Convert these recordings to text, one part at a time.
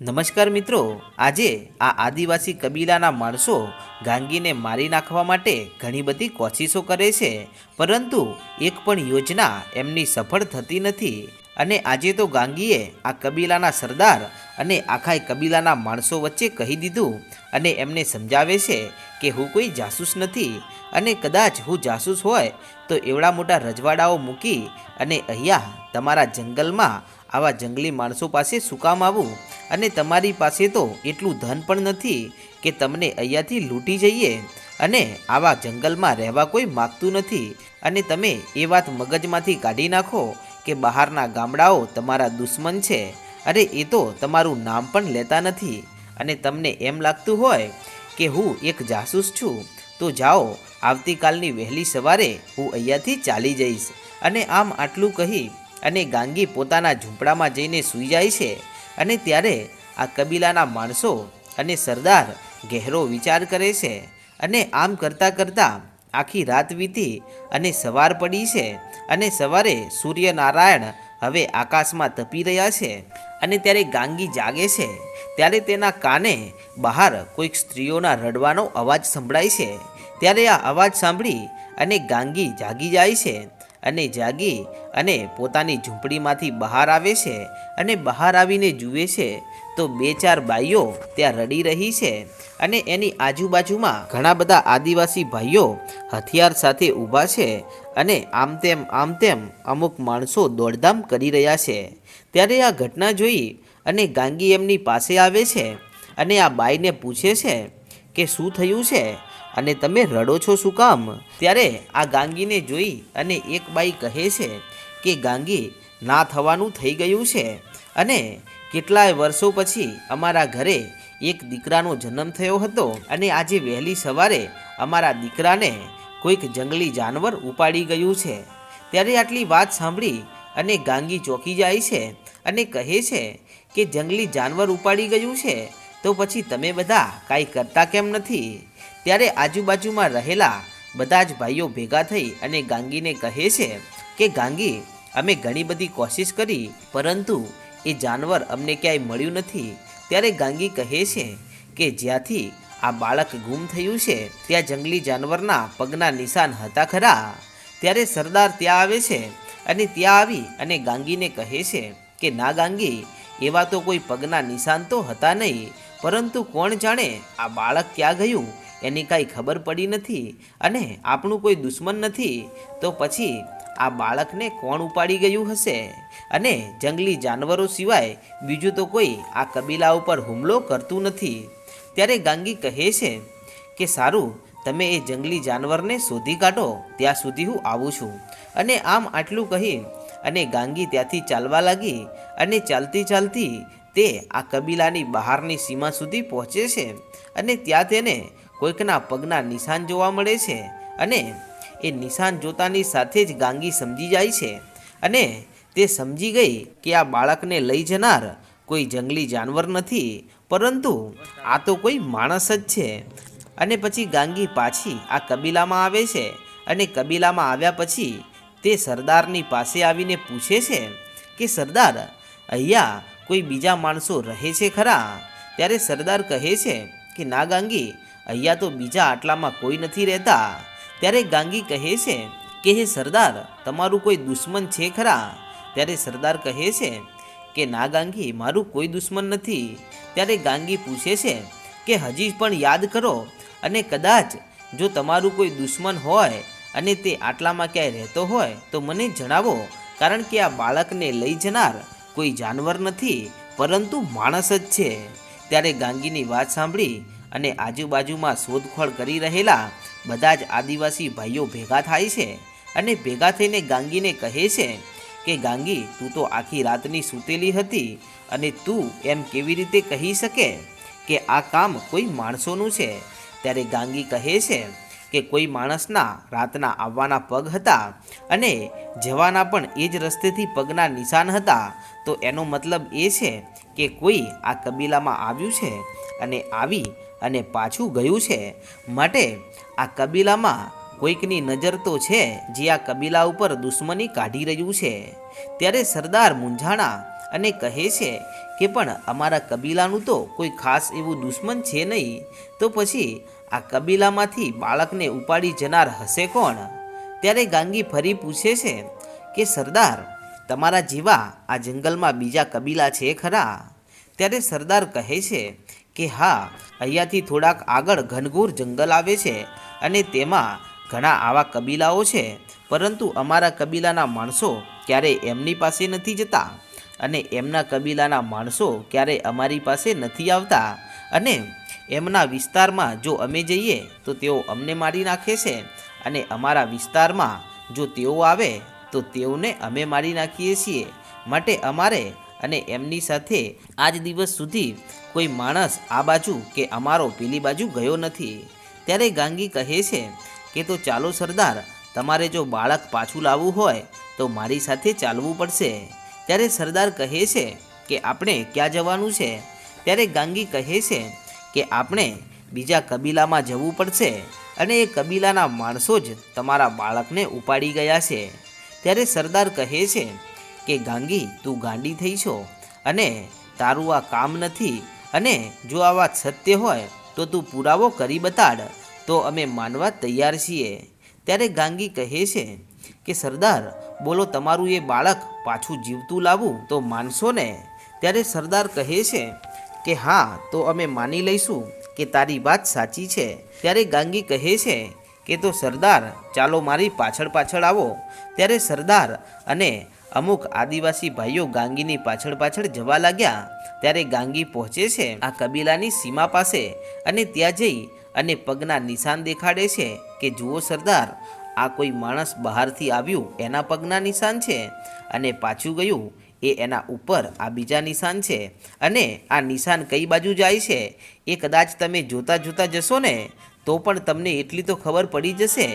નમસ્કાર મિત્રો, આજે આ આદિવાસી કબીલાના માણસો ગાંગીને મારી નાખવા માટે ઘણી બધી કોશિશો કરે છે, પરંતુ એક પણ યોજના એમની સફળ થતી નથી. અને આજે તો ગાંગીએ આ કબીલાના સરદાર અને આખાય કબીલાના માણસો વચ્ચે કહી દીધું અને એમને સમજાવે છે કે હું કોઈ જાસૂસ નથી અને કદાચ હું જાસૂસ હોય તો એવડા મોટા રજવાડાઓ મૂકી અને અહીંયા તમારા જંગલમાં આવા જંગલી માણસો પાસે શું કામ આવું? અને તમારી પાસે તો એટલું ધન પણ નથી કે તમને અહીંયાથી લૂંટી જઈએ અને આવા જંગલમાં રહેવા કોઈ માગતું નથી. અને તમે એ વાત મગજમાંથી કાઢી નાખો કે બહારના ગામડાઓ તમારા દુશ્મન છે. અરે, એ તો તમારું નામ પણ લેતા નથી. અને તમને એમ લાગતું હોય કે હું એક જાસૂસ છું, તો જાઓ, આવતીકાલની વહેલી સવારે હું અહીંયાથી ચાલી જઈશ. અને આમ આટલું કહી અને ગાંગી પોતાના ઝૂંપડામાં જઈને સૂઈ જાય છે. અને ત્યારે આ કબીલાના માણસો અને સરદાર ગહેરો વિચાર કરે છે અને આમ કરતાં કરતાં આખી રાત વીતી અને સવાર પડી છે અને સવારે સૂર્યનારાયણ હવે આકાશમાં તપી રહ્યા છે અને ત્યારે ગાંગી જાગે છે. ત્યારે તેના કાને બહાર કોઈક સ્ત્રીઓના રડવાનો અવાજ સંભળાય છે. ત્યારે આ અવાજ સાંભળી અને ગાંગી જાગી જાય છે. અને જાગી અને પોતાની ઝૂંપડીમાંથી બહાર આવે છે અને બહાર આવીને જુએ છે, તો બે ચાર બાઈઓ ત્યાં રડી રહી છે અને એની આજુબાજુમાં ઘણા બધા આદિવાસી ભાઈઓ હથિયાર સાથે ઊભા છે અને આમ તેમ આમ તેમ અમુક માણસો દોડધામ કરી રહ્યા છે. ત્યારે આ ઘટના જોઈ અને ગાંગી એમની પાસે આવે છે અને આ બાઈને પૂછે છે કે શું થયું છે? અને તમે રડો છો શું કામ? ત્યારે આ ગાંગીને જોઈ અને એક બાઈ કહે છે કે, ગાંગી, ના થવાનું થઈ ગયું છે અને કેટલાય વર્ષો પછી અમારા ઘરે એક દીકરાનો જન્મ થયો હતો અને આજે વહેલી સવારે અમારા દીકરાને કોઈક જંગલી જાનવર ઉપાડી ગયું છે. ત્યારે આટલી વાત સાંભળી અને ગાંગી ચોંકી જાય છે અને કહે છે કે, જંગલી જાનવર ઉપાડી ગયું છે, તો પછી તમે બધા કાંઈ કરતા કેમ નથી? ત્યારે આજુબાજુમાં રહેલા બધા જ ભાઈઓ ભેગા થઈ અને ગાંગીને કહે છે કે, ગાંગી, અમે ઘણી બધી કોશિશ કરી, પરંતુ એ જાનવર અમને ક્યાંય મળ્યું નથી. ત્યારે ગાંગી કહે છે કે, જ્યાંથી આ બાળક ગુમ થયું છે, ત્યાં જંગલી જાનવરના પગના નિશાન હતા ખરા. ત્યારે સરદાર ત્યાં આવે છે અને ત્યાં આવી અને ગાંગીને કહે છે કે, ના ગાંગી, એવા તો કોઈ પગના નિશાન તો હતા નહીં, પરંતુ કોણ જાણે આ બાળક ક્યાં ગયું? એની કાંઈ ખબર પડી નથી અને આપણું કોઈ દુશ્મન નથી, તો પછી આ બાળકને કોણ ઉપાડી ગયું હશે? અને જંગલી જાનવરો સિવાય બીજું તો કોઈ આ કબીલા ઉપર હુમલો કરતું નથી. ત્યારે ગાંગી કહે છે કે, સારું, તમે એ જંગલી જાનવરને શોધી કાઢો, ત્યાં સુધી હું આવું છું. અને આમ આટલું કહી અને ગાંગી ત્યાંથી ચાલવા લાગી અને ચાલતી ચાલતી તે આ કબીલાની બહારની સીમા સુધી પહોંચે છે અને ત્યાં તેને કોઈકના પગના નિશાન જોવા મળે છે અને એ નિશાન જોતાની સાથે જ ગાંગી સમજી જાય છે અને તે સમજી ગઈ કે આ બાળકને લઈ જનાર કોઈ જંગલી જાનવર નથી, પરંતુ આ તો કોઈ માણસ જ છે. અને પછી ગાંગી પાછી આ કબીલામાં આવે છે અને કબીલામાં આવ્યા પછી તે સરદારની પાસે આવીને પૂછે છે કે, સરદાર, અહીંયા કોઈ બીજા માણસો રહે છે ખરા? ત્યારે સરદાર કહે છે કે, ના ગાંગી અહીંયા તો બીજા આટલામાં કોઈ નથી રહેતા. ત્યારે ગાંગી કહે છે કે, હે સરદાર, તમારું કોઈ દુશ્મન છે ખરા? ત્યારે સરદાર કહે છે કે, ના ગાંગી, મારું કોઈ દુશ્મન નથી. ત્યારે ગાંગી પૂછે છે કે, હજી પણ યાદ કરો અને કદાચ જો તમારું કોઈ દુશ્મન હોય અને તે આટલામાં ક્યાંય રહેતો હોય, તો મને જણાવો, કારણ કે આ બાળકને લઈ જનાર કોઈ જાનવર નથી, પરંતુ માણસ જ છે. ત્યારે ગાંગીની વાત સાંભળી અને આજુબાજુમાં શોધખોળ કરી રહેલા બધા જ આદિવાસી ભાઈઓ ભેગા થાય છે અને ભેગા થઈને ગાંગીને કહે છે કે, ગાંગી, તું તો આખી રાતની સૂતેલી હતી અને તું એમ કેવી રીતે કહી શકે કે આ કામ કોઈ માણસોનું છે? ત્યારે ગાંગી કહે છે કે, કોઈ માણસના રાતના આવવાના પગ હતા અને જવાના પણ એ જ રસ્તેથી પગના નિશાન હતા. તો એનો મતલબ એ છે કે કોઈ આ કબીલામાં આવ્યું છે અને આવી અને પાછું ગયું છે? માટે આ કબીલામાં કોઈકની નજર તો છે જે આ કબીલા ઉપર દુશ્મની કાઢી રહ્યું છે. ત્યારે સરદાર મૂંઝાણા અને કહે છે કે પણ અમારા કબીલાનું તો કોઈ ખાસ એવું દુશ્મન છે નહીં, તો પછી આ કબીલામાંથી બાળકને ઉપાડી જનાર હશે કોણ? ત્યારે ગાંગી ફરી પૂછે છે કે, સરદાર તમારા જેવા આ જંગલમાં બીજા કબીલા છે ખરા? ત્યારે સરદાર કહે છે કે, હા, અહીંયાથી થોડાક આગળ ઘનઘોર જંગલ આવે છે અને તેમાં ઘણા આવા કબીલાઓ છે. પરંતુ અમારા કબીલાના માણસો ક્યારેય એમની પાસે નથી જતા અને એમના કબીલાના માણસો ક્યારેય અમારી પાસે નથી આવતા. અને એમના વિસ્તારમાં જો અમે જઈએ તો તેઓ અમને મારી નાખે છે અને અમારા વિસ્તારમાં જો તેઓ આવે તો તેઓને અમે મારી નાખીએ છીએ માટે અમારે અને એમની સાથે આજ દિવસ સુધી કોઈ માણસ આ બાજુ કે અમારો પેલી બાજુ ગયો નથી. ત્યારે ગાંગી કહે છે કે તો ચાલો સરદાર, તમારે જો બાળક પાછું લાવવું હોય તો મારી સાથે ચાલવું પડશે. ત્યારે સરદાર કહે છે કે આપણે ક્યાં જવાનું છે? ત્યારે ગાંગી કહે છે કે આપણે બીજા કબીલામાં જવું પડશે અને એ કબીલાના માણસો જ તમારા બાળકને ઉપાડી ગયા છે. ત્યારે સરદાર કહે છે કે, ગાંગી, તું ગાંડી થઈ છો અને તારું આ કામ નથી અને જો આ વાત સત્ય હોય તો તું પુરાવો કરી બતાડ. તો અમે માનવા તૈયાર છીએ. ત્યારે ગાંગી કહે છે કે, સરદાર, બોલો તમારું એ બાળક પાછું જીવતું લાવવું તો માનશો ને? ત્યારે સરદાર કહે છે કે, હા, તો અમે માની લઈશું કે તારી વાત સાચી છે. ત્યારે ગાંગી કહે છે કે તો સરદાર, ચાલો મારી પાછળ પાછળ આવો. ત્યારે સરદાર અને અમુક આદિવાસી ભાઈઓ ગાંગીની પાછળ પાછળ જવા લાગ્યા. ત્યારે ગાંગી પહોંચે છે આ કબીલાની સીમા પાસે અને ત્યાં જઈ અને પગના નિશાન દેખાડે છે કે, જુઓ સરદાર, આ કોઈ માણસ બહારથી આવ્યું એના પગના નિશાન છે અને પાછું ગયું એ એના ઉપર આ બીજા નિશાન છે અને આ નિશાન કઈ બાજુ જાય છે એ કદાચ તમે જોતા જોતા જશો ને? તો પણ તમને એટલી તો ખબર પડી જશે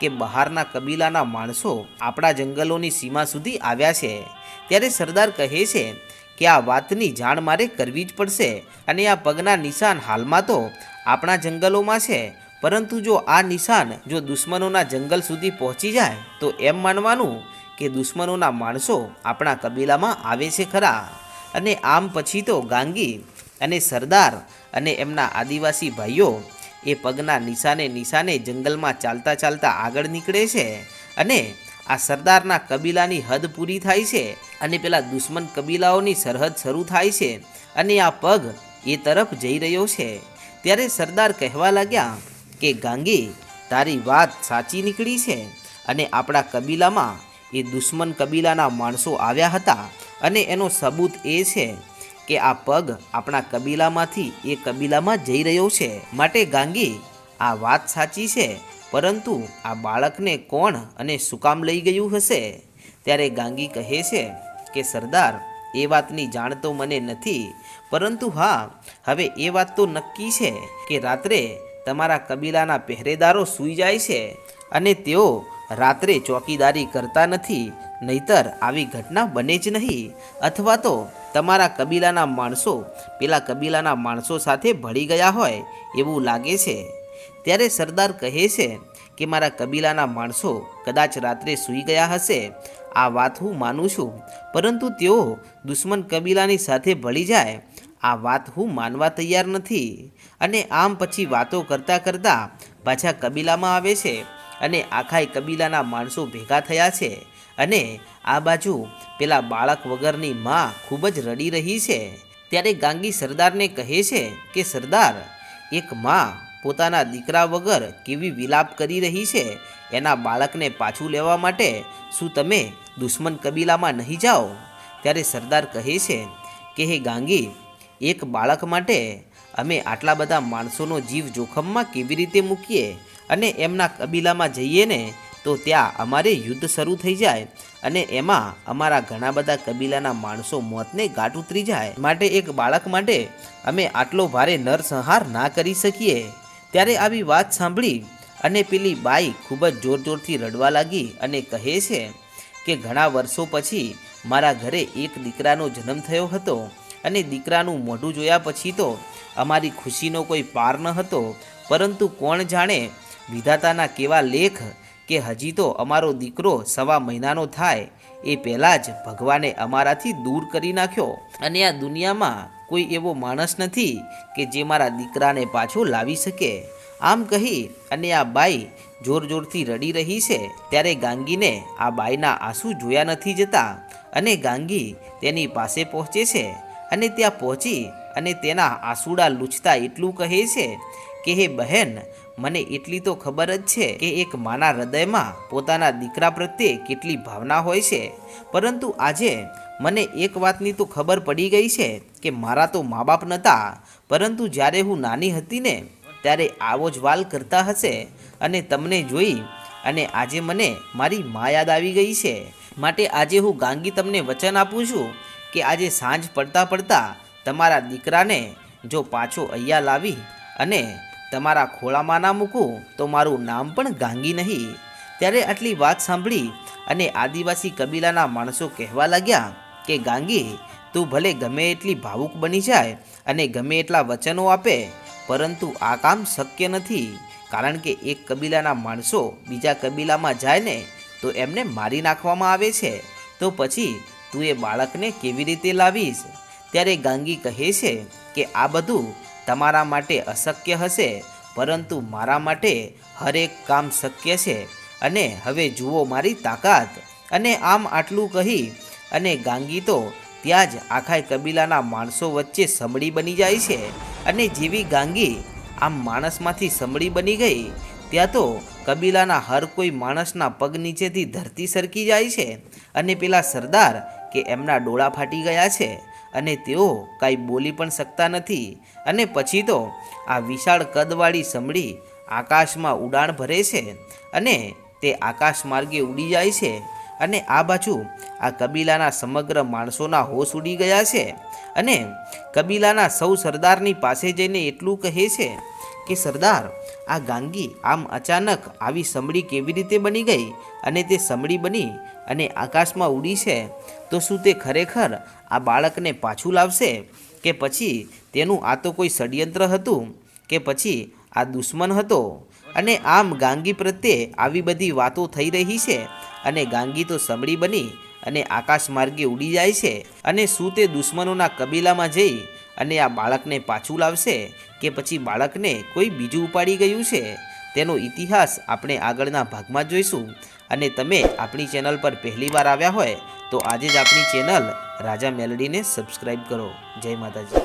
કે બહારના કબીલાના માણસો આપણા જંગલોની સીમા સુધી આવ્યા છે. ત્યારે સરદાર કહે છે કે આ વાતની જાણ મારે કરવી જ પડશે અને આ પગના નિશાન હાલમાં તો આપણા જંગલોમાં છે. પરંતુ જો આ નિશાન જો દુશ્મનોના જંગલ સુધી પહોંચી જાય, તો એમ માનવાનું કે દુશ્મનોના માણસો આપણા કબીલામાં આવે છે ખરા. અને આમ પછી તો ગાંગી અને સરદાર અને એમના આદિવાસી ભાઈઓ એ પગના નિશાને નિશાને જંગલમાં ચાલતા ચાલતા આગળ નીકળે છે અને આ સરદારના કબીલાની હદ પૂરી થાય છે અને પેલા દુશ્મન કબીલાઓની સરહદ શરૂ થાય છે અને આ પગ એ તરફ જઈ રહ્યો છે. ત્યારે સરદાર કહેવા લાગ્યા કે, ગાંગી, તારી વાત સાચી નીકળી છે અને આપણા કબીલામાં એ દુશ્મન કબીલાના માણસો આવ્યા હતા અને એનો સબૂત એ છે કે આ પગ આપણા કબીલામાંથી એ કબીલામાં જઈ રહ્યો છે. માટે ગાંગી, આ વાત સાચી છે, પરંતુ આ બાળકને કોણ અને શું કામ લઈ ગયું હશે? ત્યારે ગાંગી કહે છે કે, સરદાર, એ વાતની જાણ તો મને નથી, પરંતુ હા, હવે એ વાત તો નક્કી છે કે રાત્રે તમારા કબીલાના પહેરેદારો સૂઈ જાય છે અને તેઓ રાત્રે ચોકીદારી કરતા નથી, નહીતર આવી ઘટના બને જ નહીં, અથવા તો તમારા કબીલાના માણસો પેલા કબીલાના માણસો સાથે ભળી ગયા હોય એવું લાગે છે. ત્યારે સરદાર કહે છે કે મારા કબીલાના માણસો કદાચ રાત્રે સૂઈ ગયા હશે. આ વાત હું માનું છું. પરંતુ તેઓ દુશ્મન કબીલાની સાથે ભળી જાય. આ વાત હું માનવા તૈયાર નથી. અને આમ પછી વાતો કરતાં કરતાં પાછા કબીલામાં આવે છે અને આખાય કબીલાના માણસો ભેગા થયા છે. અને આ બાજુ પેલા બાળક વગરની માં ખૂબ જ રડી રહી છે. ત્યારે ગાંગી સરદારને કહે છે કે, સરદાર, એક માં પોતાના દીકરા વગર કેવી વિલાપ કરી રહી છે? એના બાળકને પાછું લેવા માટે શું તમે દુશ્મન કબીલામાં નહીં જાઓ? ત્યારે સરદાર કહે છે કે, હે ગાંગી, એક બાળક માટે અમે આટલા બધા માણસોનો જીવ જોખમમાં કેવી રીતે મૂકીએ અને એમના કબીલામાં જઈએ ને તો ત્યાં અમારે યુદ્ધ શરૂ થઈ જાય અને એમાં અમારા ઘણા બધા કબીલાના માણસો મોતને ગાંઠ ઉતરી જાય. માટે એક બાળક માટે અમે આટલો ભારે નરસંહાર ના કરી શકીએ. ત્યારે આવી વાત સાંભળી અને પેલી બાઈ ખૂબ જ જોર જોરથી રડવા લાગી અને કહે છે કે ઘણા વર્ષો પછી મારા ઘરે એક દીકરાનો જન્મ થયો હતો અને દીકરાનું મોઢું જોયા પછી તો અમારી ખુશીનો કોઈ પાર ન હતો. પરંતુ કોણ જાણે વિધાતાના કેવા લેખ કે હજી તો અમારો દીકરો સવા મહિનાનો થાય, એ પહેલાં જ ભગવાને અમારાથી દૂર કરી નાખ્યો. અને આ દુનિયામાં કોઈ એવો માણસ નથી કે જે મારા દીકરાને પાછો લાવી શકે. આમ કહી અને આ બાઈ જોર જોરથી રડી રહી છે, ત્યારે ગાંગીને આ બાઈના આંસુ જોયા નથી જતા. અને ગાંગી તેની પાસે પહોંચે છે અને ત્યાં પહોંચી અને તેના આંસુડા લૂછતા એટલું કહે છે કે, હે બહેન મને એટલી તો ખબર જ છે કે એક માના હૃદયમાં પોતાના દીકરા પ્રત્યે કેટલી ભાવના હોય છે. પરંતુ આજે મને એક વાતની તો ખબર પડી ગઈ છે કે મારા તો મા બાપ નહોતા પરંતુ જ્યારે હું નાની હતી ને, ત્યારે આવો જ વાલ કરતા હશે અને તમને જોઈ અને આજે મને મારી મા યાદ આવી ગઈ છે. માટે આજે હું ગાંગી તમને વચન આપું છું કે આજે સાંજ પડતા પડતા તમારા દીકરાને જો પાછો અહીંયા લાવી અને તમારા ખોળામાં ના મૂકું તો મારું નામ પણ ગાંગી નહીં. ત્યારે આટલી વાત સાંભળી અને આદિવાસી કબીલાના માણસો કહેવા લાગ્યા કે, ગાંગી, તું ભલે ગમે એટલી ભાવુક બની જાય અને ગમે એટલા વચનો આપે, પરંતુ આ કામ શક્ય નથી. કારણ કે એક કબીલાના માણસો બીજા કબીલામાં જાય ને તો એમને મારી નાખવામાં આવે છે. તો પછી તું એ બાળકને કેવી રીતે લાવીશ? ત્યારે ગાંગી કહે છે કે, આ બધું તમારા માટે અશક્ય હશે, પરંતુ મારા માટે હરેક કામ શક્ય છે. અને હવે જુઓ મારી તાકાત. અને આમ આટલું કહી અને ગાંગી તો ત્યાં જ આખા કબીલાના માણસો વચ્ચે સમડી બની જાય છે. અને જેવી ગાંગી આમ માણસમાંથી સમડી બની ગઈ, ત્યાં તો કબીલાના હર કોઈ માણસના પગ નીચેથી ધરતી સરકી જાય છે. અને પેલા સરદાર કે એમના ડોળા ફાટી ગયા છે. અને તેઓ કાંઈ બોલી પણ શકતા નથી. અને પછી તો આ વિશાળ કદવાળી સમડી આકાશમાં ઉડાણ ભરે છે અને તે આકાશ માર્ગે ઉડી જાય છે અને આ બાજુ આ કબીલાના સમગ્ર માણસોના હોશ ઉડી ગયા છે અને કબીલાના સૌ સરદારની પાસે જઈને એટલું કહે છે કે, સરદાર આ ગાંગી આમ અચાનક આવી સમડી કેવી રીતે બની ગઈ? અને તે સમડી બની અને આકાશમાં ઉડી છે? તો શું તે ખરેખર આ બાળકને પાછું લાવશે? કે પછી તેનું આ તો કોઈ ષડયંત્ર હતું? કે પછી આ દુશ્મન હતો? અને આમ ગાંગી પ્રત્યે આવી બધી વાતો થઈ રહી છે? અને ગાંગી તો સમડી બની અને આકાશ માર્ગે ઉડી જાય છે? અને શું તે દુશ્મનોના કબીલામાં જઈ અને આ બાળકને પાછું લાવશે? કે પછી બાળકને કોઈ બીજું ઉપાડી ગયું છે? તેનો ઇતિહાસ આપણે આગળના ભાગમાં જોઈશું. અને તમે આપણી ચેનલ પર પહેલીવાર આવ્યા હોય, તો આજે જ આપણી ચેનલ રાજા મેલડીને સબસ્ક્રાઈબ કરો. જય માતાજી.